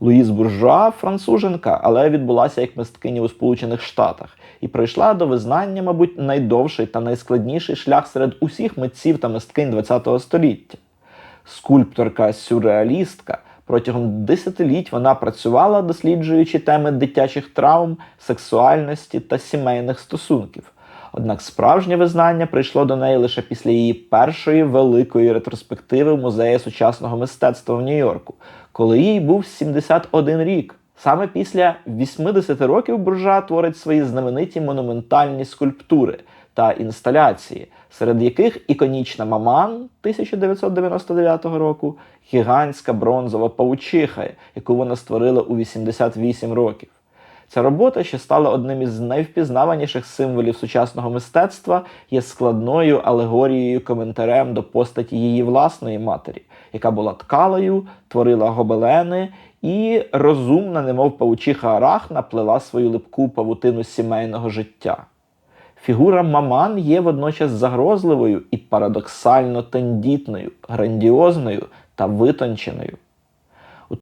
Луїз Буржуа француженка, але відбулася як мисткиня у Сполучених Штатах і пройшла до визнання, мабуть, найдовший та найскладніший шлях серед усіх митців та мисткинь ХХ століття. Скульпторка-сюрреалістка. Протягом десятиліть вона працювала, досліджуючи теми дитячих травм, сексуальності та сімейних стосунків. Однак справжнє визнання прийшло до неї лише після її першої великої ретроспективи в музеї сучасного мистецтва в Нью-Йорку, коли їй був 71 рік. Саме після 80 років буржа творить свої знамениті монументальні скульптури та інсталяції, серед яких іконічна Маман 1999 року, гігантська бронзова паучиха, яку вона створила у 88 років. Ця робота, що стала одним із найвпізнаваніших символів сучасного мистецтва, є складною алегорією коментарем до постаті її власної матері, яка була ткалою, творила гобелени і розумна, немов паучиха Арахна, плела свою липку павутину сімейного життя. Фігура Маман є водночас загрозливою і парадоксально тендітною, грандіозною та витонченою.